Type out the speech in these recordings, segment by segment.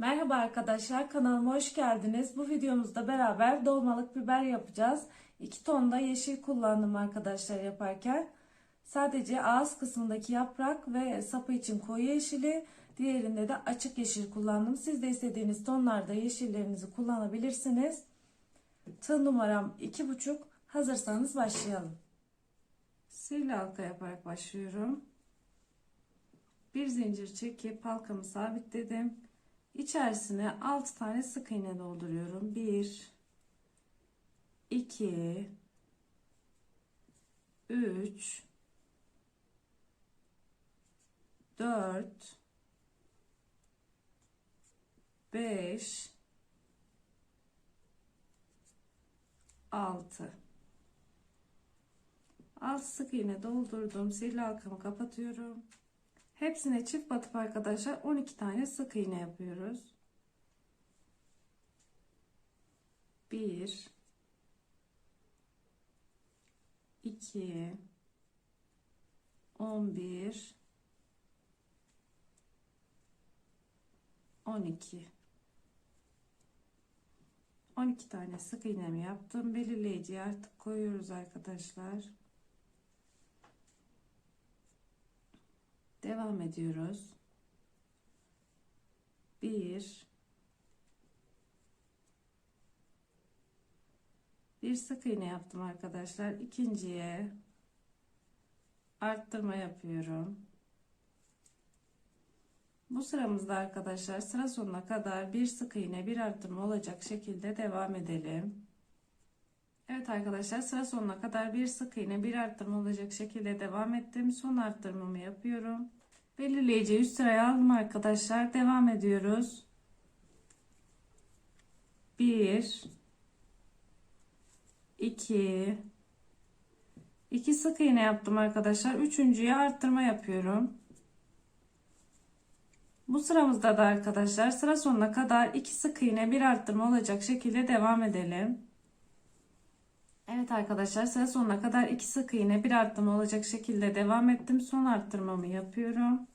Merhaba arkadaşlar kanalıma hoş geldiniz. Bu videomuzda beraber dolmalık biber yapacağız. 2 ton da yeşil kullandım arkadaşlar yaparken. Sadece ağız kısmındaki yaprak ve sapı için koyu yeşili, diğerinde de açık yeşil kullandım. Siz de istediğiniz tonlarda yeşillerinizi kullanabilirsiniz. Tığ numaram 2,5. Hazırsanız başlayalım. Sivri halka yaparak başlıyorum. Bir zincir çekip halkamı sabitledim. İçerisine 6 tane sık iğne dolduruyorum. 1 2 3 4 5 6 6 sık iğne doldurdum. Sihirli halkamı kapatıyorum. Hepsine çift batıp arkadaşlar 12 tane sık iğne yapıyoruz. 1 2 11 12 12 tane sık iğnemi yaptım. Belirleyiciyi artık koyuyoruz arkadaşlar. Devam ediyoruz. 1 Bir sık iğne yaptım arkadaşlar. İkinciye arttırma yapıyorum. Bu sıramızda arkadaşlar sıra sonuna kadar bir sık iğne bir arttırma olacak şekilde devam edelim. Evet arkadaşlar sıra sonuna kadar bir sık iğne bir arttırma olacak şekilde devam ettim. Son arttırmamı yapıyorum. Belirleyici üst sıraya aldım arkadaşlar. Devam ediyoruz. 1 2 2 sık iğne yaptım arkadaşlar. Üçüncüye arttırma yapıyorum. Bu sıramızda da arkadaşlar sıra sonuna kadar 2 sık iğne bir arttırma olacak şekilde devam edelim. Evet arkadaşlar sıra sonuna kadar 2 sık iğne bir arttırma olacak şekilde devam ettim. Son arttırmamı yapıyorum.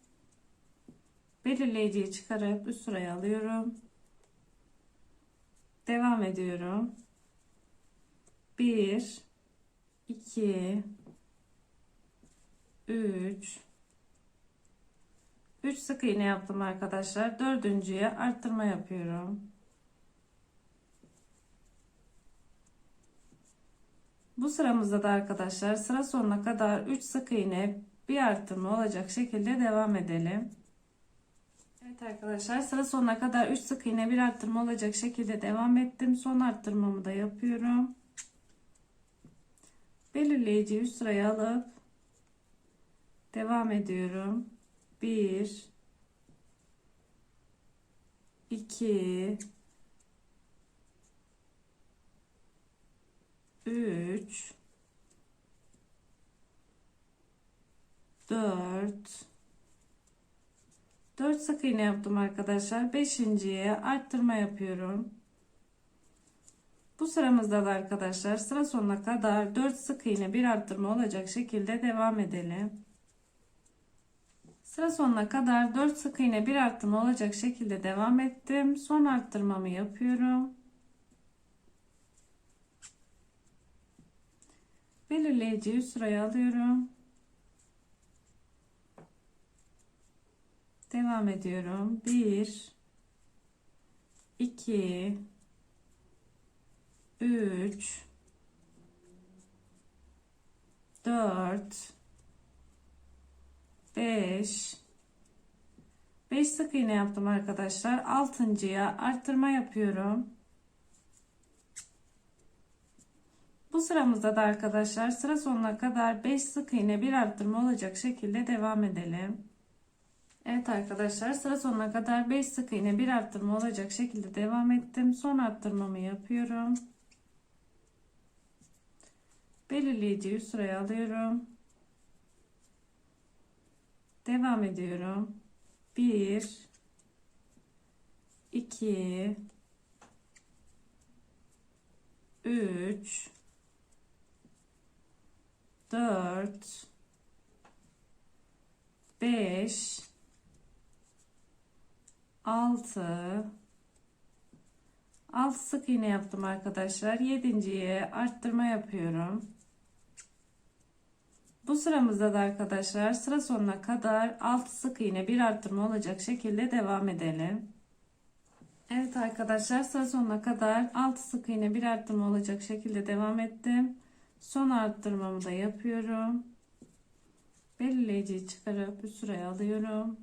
Belirleyiciyi çıkarıp üst sıraya alıyorum. Devam ediyorum. 1 2 3 3 sık iğne yaptım arkadaşlar. Dördüncüye arttırma yapıyorum. Bu sıramızda da arkadaşlar sıra sonuna kadar 3 sık iğne bir arttırma olacak şekilde devam edelim. Evet arkadaşlar sıra sonuna kadar 3 sık iğne bir arttırma olacak şekilde devam ettim. Son arttırmamı da yapıyorum. Belirleyici üst sıraya alıp devam ediyorum. 1 2 3 4 4 sık iğne yaptım arkadaşlar. Beşinciye arttırma yapıyorum. Bu sıramızda da arkadaşlar sıra sonuna kadar 4 sık iğne bir arttırma olacak şekilde devam edelim. Sıra sonuna kadar 4 sık iğne bir arttırma olacak şekilde devam ettim. Son arttırmamı yapıyorum. Belirleyiciyi sıraya alıyorum. Devam ediyorum. 1 2 3 4 5 5 sık iğne yaptım arkadaşlar. Altıncıya arttırma yapıyorum. Bu sıramızda da arkadaşlar sıra sonuna kadar 5 sık iğne bir arttırma olacak şekilde devam edelim. Evet arkadaşlar sıra sonuna kadar 5 sık iğne bir arttırma olacak şekilde devam ettim. Son arttırmamı yapıyorum. Belirleyiciyi sıraya alıyorum. Devam ediyorum. 1 2 3 4 5 6 6 sık iğne yaptım arkadaşlar. Yedinciye arttırma yapıyorum. Bu sıramızda da arkadaşlar sıra sonuna kadar 6 sık iğne bir arttırma olacak şekilde devam edelim. Evet arkadaşlar sıra sonuna kadar 6 sık iğne bir arttırma olacak şekilde devam ettim. Son arttırmamı da yapıyorum. Belirleyiciyi çıkarıp bir sıraya alıyorum.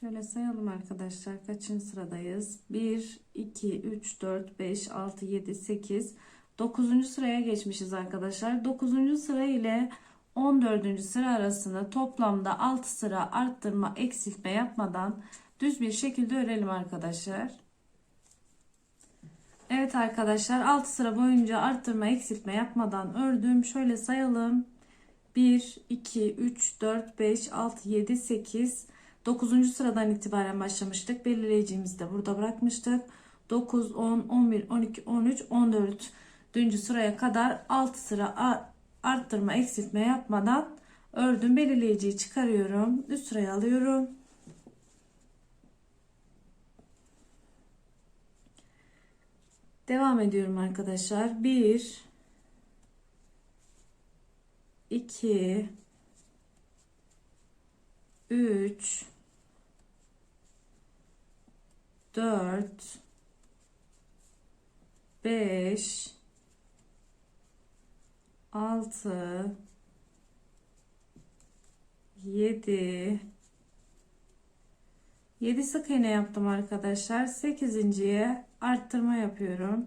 Şöyle sayalım arkadaşlar. Kaçıncı sıradayız? 1, 2, 3, 4, 5, 6, 7, 8, 9. sıraya geçmişiz arkadaşlar. 9. sıra ile 14. sıra arasında toplamda 6 sıra arttırma, eksiltme yapmadan düz bir şekilde örelim arkadaşlar. Evet arkadaşlar 6 sıra boyunca arttırma, eksiltme yapmadan ördüm. Şöyle sayalım. 1, 2, 3, 4, 5, 6, 7, 8, 9. sıradan itibaren başlamıştık. Belirleyicimizi de burada bırakmıştık. 9, 10, 11, 12, 13, 14. sıraya kadar 6 sıra arttırma, eksiltme yapmadan ördüm. Belirleyiciyi çıkarıyorum. Üst sıraya alıyorum. Devam ediyorum arkadaşlar. 1 2 3 4 5 6 7 7 sık iğne yaptım arkadaşlar. 8.ye arttırma yapıyorum.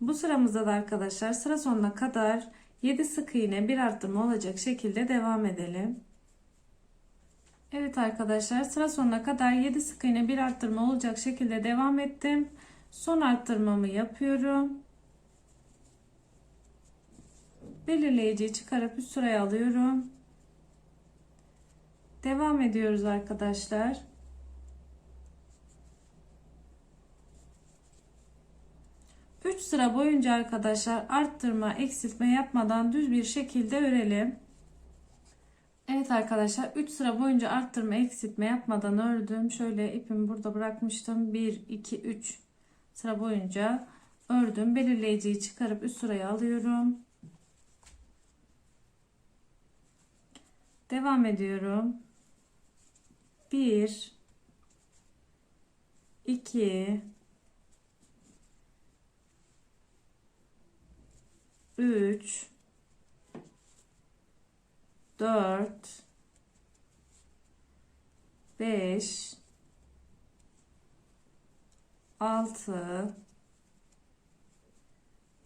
Bu sıramızda da arkadaşlar sıra sonuna kadar 7 sık iğne bir arttırma olacak şekilde devam edelim. Evet arkadaşlar sıra sonuna kadar 7 sık iğne bir arttırma olacak şekilde devam ettim. Son arttırmamı yapıyorum. Belirleyiciyi çıkarıp üst sıraya alıyorum. Devam ediyoruz arkadaşlar. Üç sıra boyunca arkadaşlar arttırma, eksiltme yapmadan düz bir şekilde örelim. Evet arkadaşlar 3 sıra boyunca arttırma, eksiltme yapmadan ördüm. Şöyle ipimi burada bırakmıştım. 1 2 3 sıra boyunca ördüm. Belirleyiciyi çıkarıp üst sıraya alıyorum. Devam ediyorum. 1 2 3 4 5 6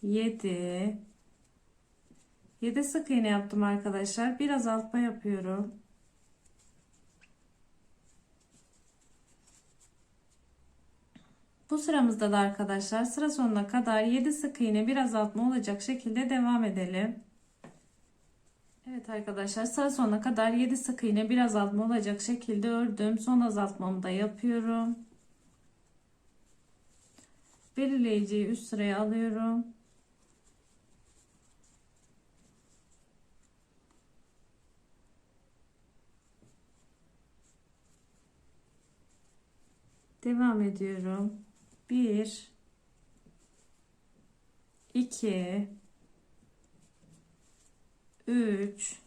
7 7 sık iğne yaptım arkadaşlar. Bir azaltma yapıyorum. Bu sıramızda da arkadaşlar sıra sonuna kadar 7 sık iğne bir azaltma olacak şekilde devam edelim. Evet arkadaşlar sıra sonuna kadar 7 sık iğne bir azaltma olacak şekilde ördüm. Son azaltmamı da yapıyorum. Belirleyiciyi üst sıraya alıyorum. Devam ediyorum. 1 2 3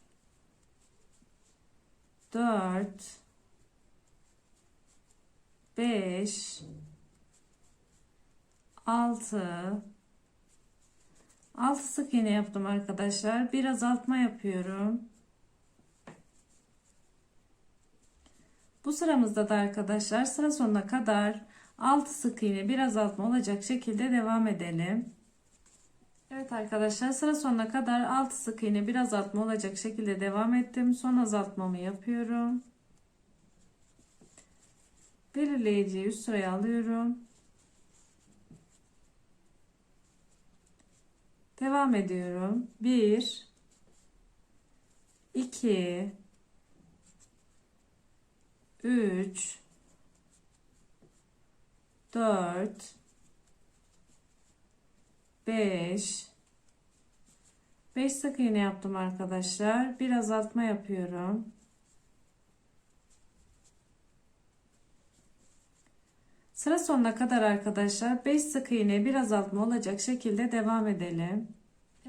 4 5 6 6 sık iğne yaptım arkadaşlar. Bir azaltma yapıyorum. Bu sıramızda da arkadaşlar sıra sonuna kadar 6 sık iğne bir azaltma olacak şekilde devam edelim. Evet arkadaşlar sıra sonuna kadar 6 sık iğne bir azaltma olacak şekilde devam ettim. Son azaltmamı yapıyorum. Belirleyiciyi üst sıraya alıyorum. Devam ediyorum. 1 2 3 4 5 5 sık iğne yaptım arkadaşlar. Bir azaltma yapıyorum. Sıra sonuna kadar arkadaşlar 5 sık iğne bir azaltma olacak şekilde devam edelim.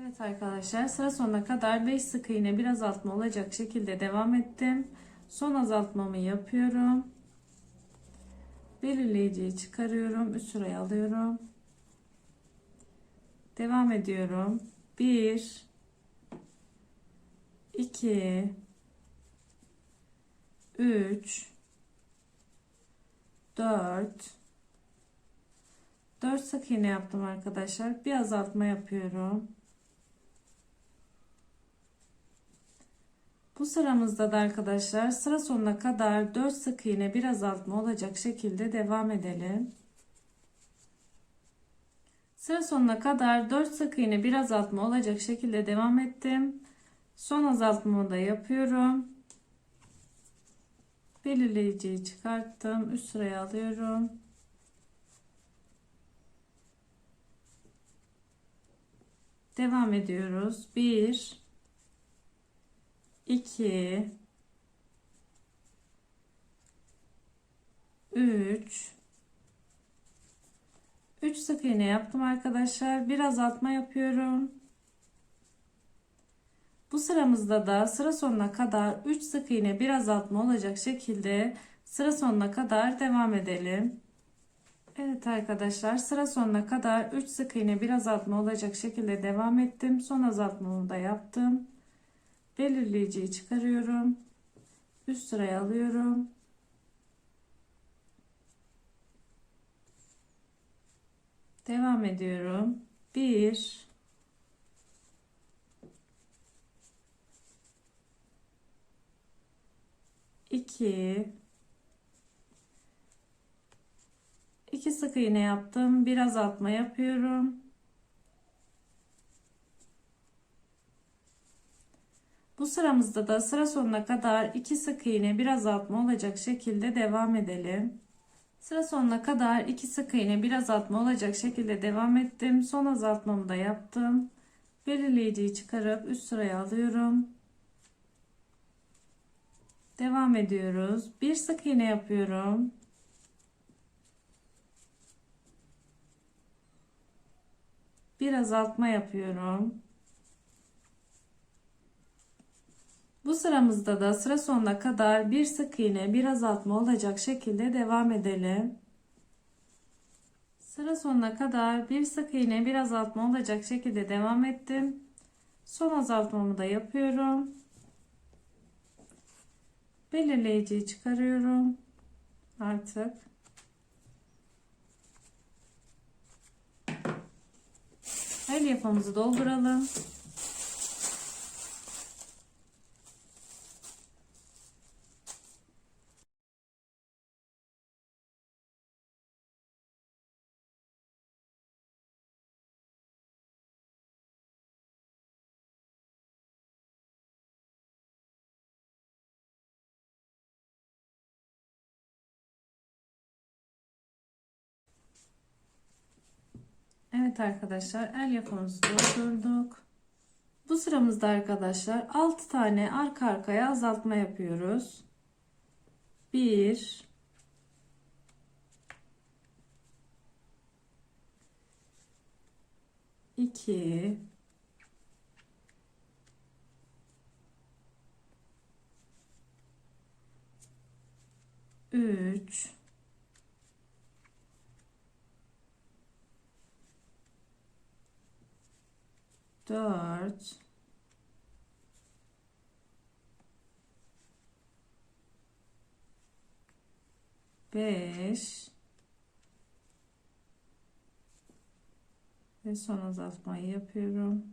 Evet arkadaşlar sıra sonuna kadar 5 sık iğne bir azaltma olacak şekilde devam ettim. Son azaltmamı yapıyorum. Belirleyiciyi çıkarıyorum. Üst sıraya alıyorum. Devam ediyorum. 1 2 3 4 4 sık iğne yaptım arkadaşlar. Bir azaltma yapıyorum. Bu sıramızda da arkadaşlar sıra sonuna kadar 4 sık iğne bir azaltma olacak şekilde devam edelim. Sıra sonuna kadar 4 sık iğne bir azaltma olacak şekilde devam ettim. Son azaltmamı da yapıyorum. Belirleyiciyi çıkarttım. Üst sıraya alıyorum. Devam ediyoruz. 1 2 3 3 sık iğne yaptım arkadaşlar. Bir azaltma yapıyorum. Bu sıramızda da sıra sonuna kadar 3 sık iğne bir azaltma olacak şekilde sıra sonuna kadar devam edelim. Evet arkadaşlar sıra sonuna kadar 3 sık iğne bir azaltma olacak şekilde devam ettim. Son azaltmamı da yaptım. Belirleyiciyi çıkarıyorum. Üst sıraya alıyorum. Devam ediyorum. 1 2 2 sık iğne yaptım. Bir azaltma yapıyorum. Bu sıramızda da sıra sonuna kadar 2 sık iğne bir azaltma olacak şekilde devam edelim. Sıra sonuna kadar 2 sık iğne bir azaltma olacak şekilde devam ettim. Son azaltmamı da yaptım. Belirleyiciyi çıkarıp üst sıraya alıyorum. Devam ediyoruz. Bir sık iğne yapıyorum. Bir azaltma yapıyorum. Sıramızda da sıra sonuna kadar bir sık iğne bir azaltma olacak şekilde devam edelim. Sıra sonuna kadar bir sık iğne bir azaltma olacak şekilde devam ettim. Son azaltmamı da yapıyorum. Belirleyiciyi çıkarıyorum. Artık. El yapımızı dolduralım. Evet arkadaşlar el yapımızı doldurduk. Bu sıramızda arkadaşlar 6 tane arka arkaya azaltma yapıyoruz. 1 2 3 dört beş ve son azaltmayı yapıyorum.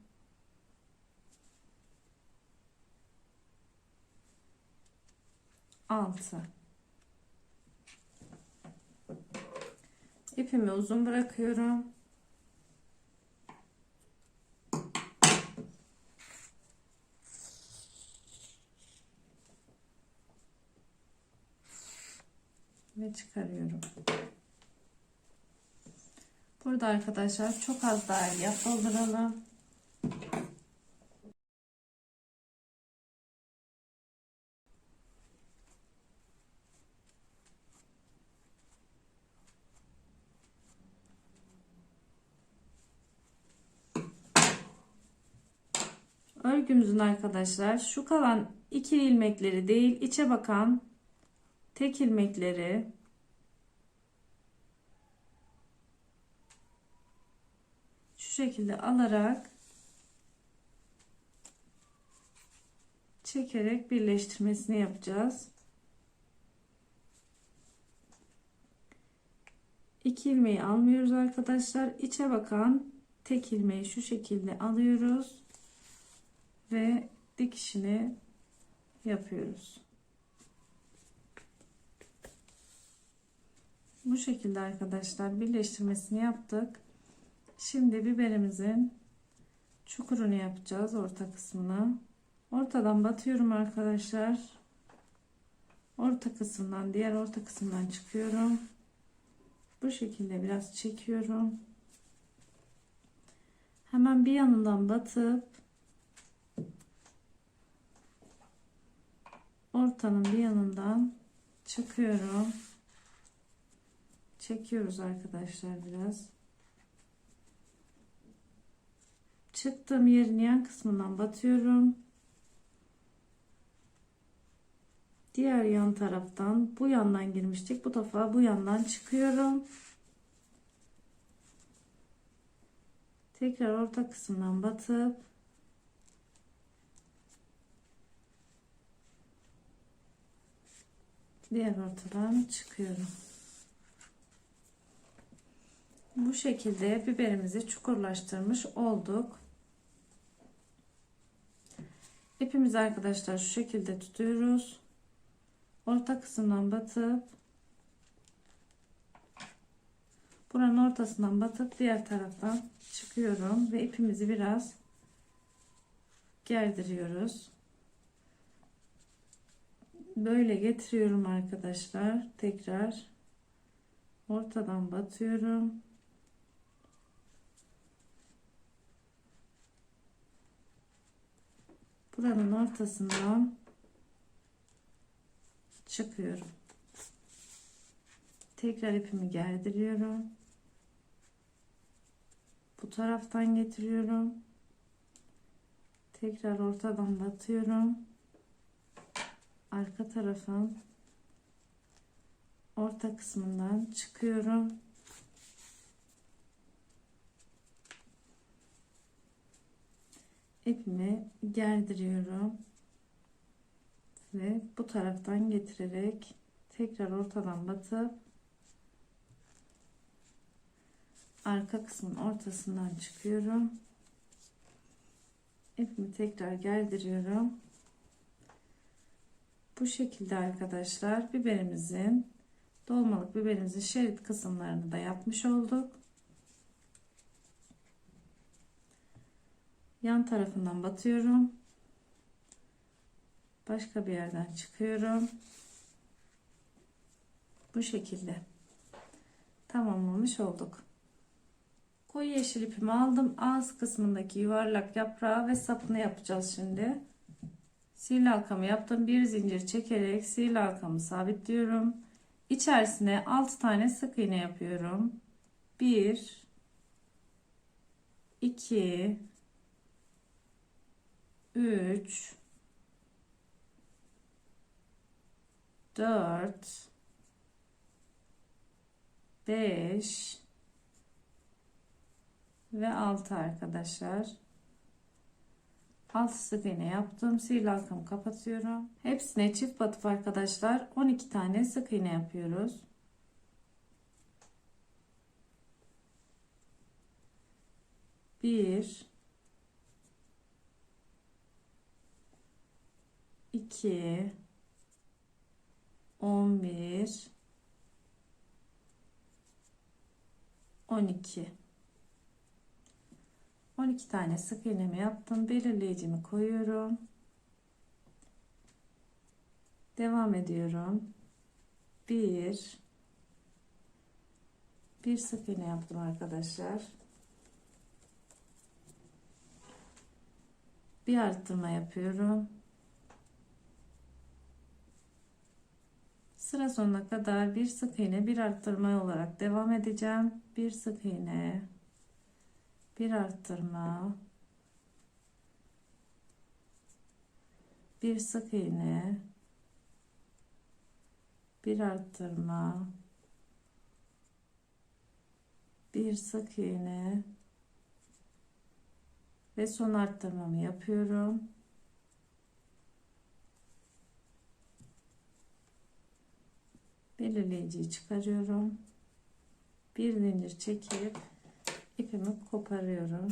Altı. İpimi uzun bırakıyorum. ve çıkarıyorum. Burada arkadaşlar çok az daha elyaf. Örgümüzün arkadaşlar şu kalan ikili ilmekleri değil içe bakan tek ilmekleri şu şekilde alarak çekerek birleştirmesini yapacağız. İki ilmeği almıyoruz arkadaşlar. İçe bakan tek ilmeği şu şekilde alıyoruz ve dikişini yapıyoruz. Bu şekilde arkadaşlar birleştirmesini yaptık. Şimdi biberimizin çukurunu yapacağız orta kısmını. Ortadan batıyorum arkadaşlar. Orta kısımdan diğer orta kısımdan çıkıyorum. Bu şekilde biraz çekiyorum. Hemen bir yanından batıp ortanın bir yanından çıkıyorum. Çekiyoruz arkadaşlar biraz. Çıktığım yerin yan kısmından batıyorum. Diğer yan taraftan bu yandan girmiştik. Bu defa bu yandan çıkıyorum. Tekrar orta kısımdan batıp diğer ortadan çıkıyorum. Bu şekilde biberimizi çukurlaştırmış olduk. İpimizi arkadaşlar şu şekilde tutuyoruz. Orta kısımdan batıp buranın ortasından batıp diğer taraftan çıkıyorum ve ipimizi biraz gerdiriyoruz. Böyle getiriyorum arkadaşlar. Tekrar ortadan batıyorum. Buranın ortasından çıkıyorum. Tekrar ipimi gerdiriyorum. Bu taraftan getiriyorum. Tekrar ortadan batıyorum. Arka tarafın orta kısmından çıkıyorum. İpimi gerdiriyorum ve bu taraftan getirerek tekrar ortadan batıp arka kısmın ortasından çıkıyorum. İpimi tekrar gerdiriyorum. Bu şekilde arkadaşlar biberimizin dolmalık biberimizin şerit kısımlarını da yapmış olduk yan tarafından batıyorum. Başka bir yerden çıkıyorum. Bu şekilde tamamlamış olduk. Koyu yeşil ipimi aldım. Ağız kısmındaki yuvarlak yaprağı ve sapını yapacağız şimdi. Sihirli halkamı yaptım. Bir zincir çekerek sihirli halkamı sabitliyorum. İçerisine 6 tane sık iğne yapıyorum. 1 2 3 4 5 ve 6 arkadaşlar. 6 sık iğne yaptım. Sihirli halkamı kapatıyorum. Hepsine çift batıp arkadaşlar 12 tane sık iğne yapıyoruz. Bir, 2 11 12 12 tane sık iğnemi yaptım. Belirleyicimi koyuyorum. Devam ediyorum. 1 bir sık iğne yaptım arkadaşlar. Bir arttırma yapıyorum. Sıra sonuna kadar bir sık iğne bir arttırma olarak devam edeceğim. Bir sık iğne, bir arttırma, bir sık iğne bir arttırma bir sık iğne ve son arttırmamı yapıyorum. Belirleyiciyi çıkarıyorum. Bir zincir çekip ipimi koparıyorum.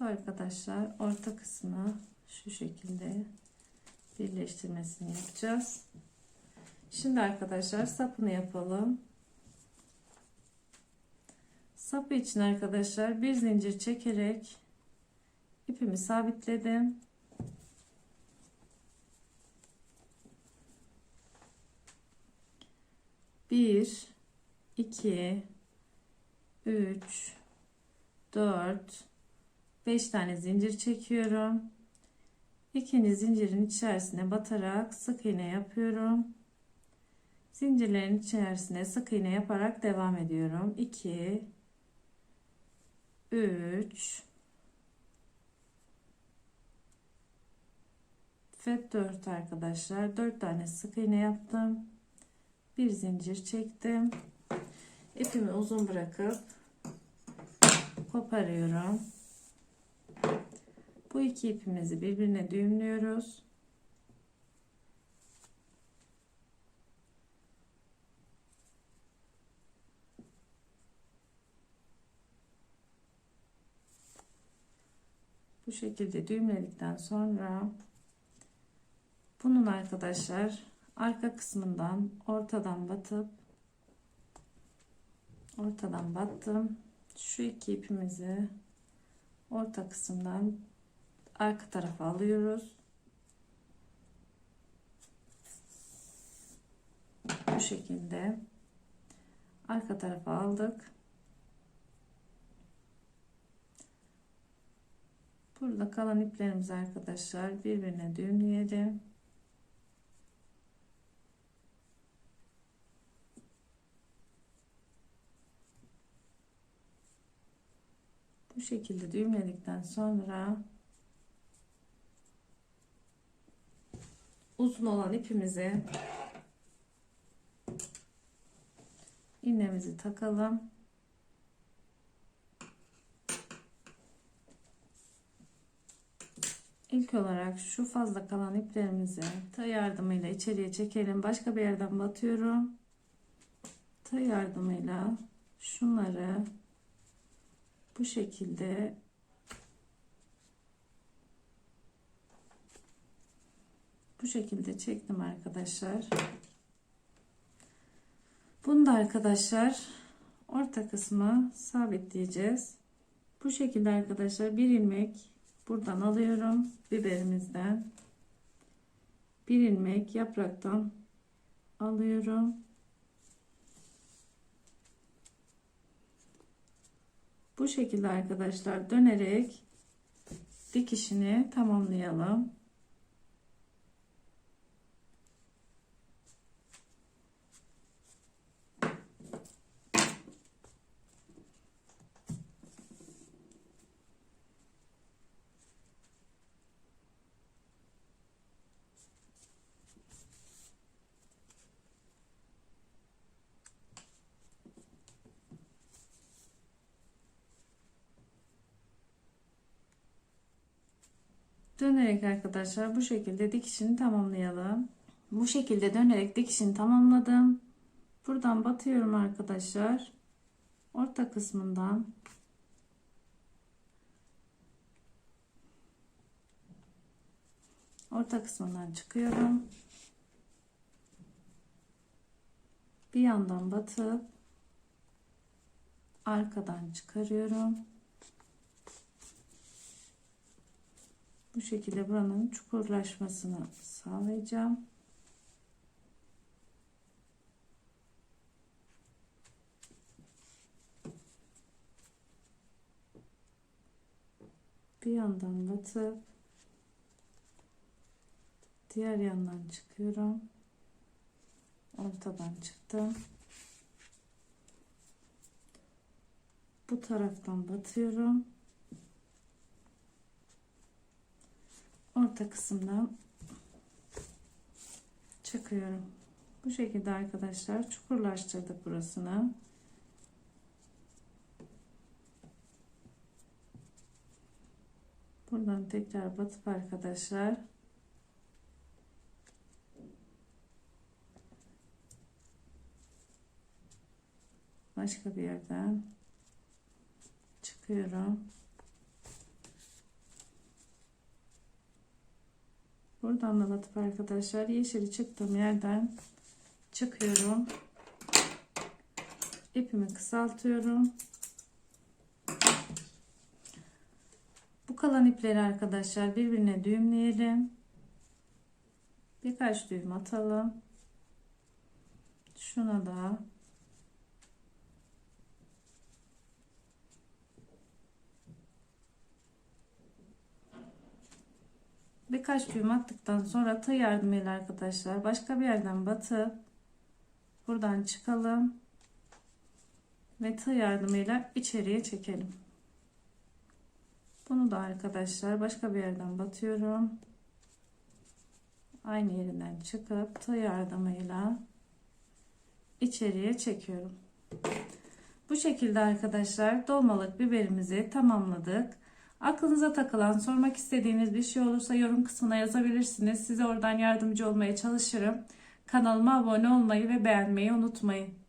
Arkadaşlar orta kısmı şu şekilde birleştirmesini yapacağız. Şimdi arkadaşlar sapını yapalım. Sapı için arkadaşlar bir zincir çekerek ipimi sabitledim. Bir, iki, üç, dört, beş tane zincir çekiyorum. İkinci zincirin içerisine batarak sık iğne yapıyorum. Zincirlerin içerisine sık iğne yaparak devam ediyorum. 2 3 ve 4 arkadaşlar. 4 tane sık iğne yaptım. Bir zincir çektim. İpimi uzun bırakıp koparıyorum. Bu iki ipimizi birbirine düğümlüyoruz. Bu şekilde düğümledikten sonra bunun arkadaşlar arka kısmından ortadan batıp ortadan battım. Şu iki ipimizi orta kısımdan arka tarafa alıyoruz. Bu şekilde arka tarafa aldık. Burada kalan iplerimizi arkadaşlar birbirine düğümleyelim. Bu şekilde düğümledikten sonra uzun olan ipimizi iğnemizi takalım. İlk olarak şu fazla kalan iplerimizi tığ yardımıyla içeriye çekelim. Başka bir yerden batıyorum. Tığ yardımıyla şunları bu şekilde bu şekilde çektim arkadaşlar. Bunu da arkadaşlar orta kısmı sabitleyeceğiz. Bu şekilde arkadaşlar bir ilmek buradan alıyorum biberimizden bir ilmek yapraktan alıyorum bu şekilde arkadaşlar dönerek dikişini tamamlayalım Dönerek arkadaşlar bu şekilde dikişini tamamlayalım. Bu şekilde dönerek dikişini tamamladım. Buradan batıyorum arkadaşlar. Orta kısmından orta kısmından çıkıyorum. Bir yandan batıp arkadan çıkarıyorum. Bu şekilde buranın çukurlaşmasını sağlayacağım. Bir yandan batıp diğer yandan çıkıyorum. Ortadan çıktım. Bu taraftan batıyorum. Orta kısımdan çıkıyorum. Bu şekilde arkadaşlar çukurlaştırdık burasını. Buradan tekrar batıp arkadaşlar başka bir yerden çıkıyorum. Buradan da batıp arkadaşlar yeşili çıktığım yerden çıkıyorum. İpimi kısaltıyorum. Bu kalan ipleri arkadaşlar birbirine düğümleyelim. Birkaç düğüm atalım. Şuna da birkaç düğüm attıktan sonra tığ yardımıyla arkadaşlar başka bir yerden batıp buradan çıkalım ve tığ yardımıyla içeriye çekelim. Bunu da arkadaşlar başka bir yerden batıyorum. Aynı yerinden çıkıp tığ yardımıyla içeriye çekiyorum. Bu şekilde arkadaşlar dolmalık biberimizi tamamladık. Aklınıza takılan, sormak istediğiniz bir şey olursa yorum kısmına yazabilirsiniz. Size oradan yardımcı olmaya çalışırım. Kanalıma abone olmayı ve beğenmeyi unutmayın.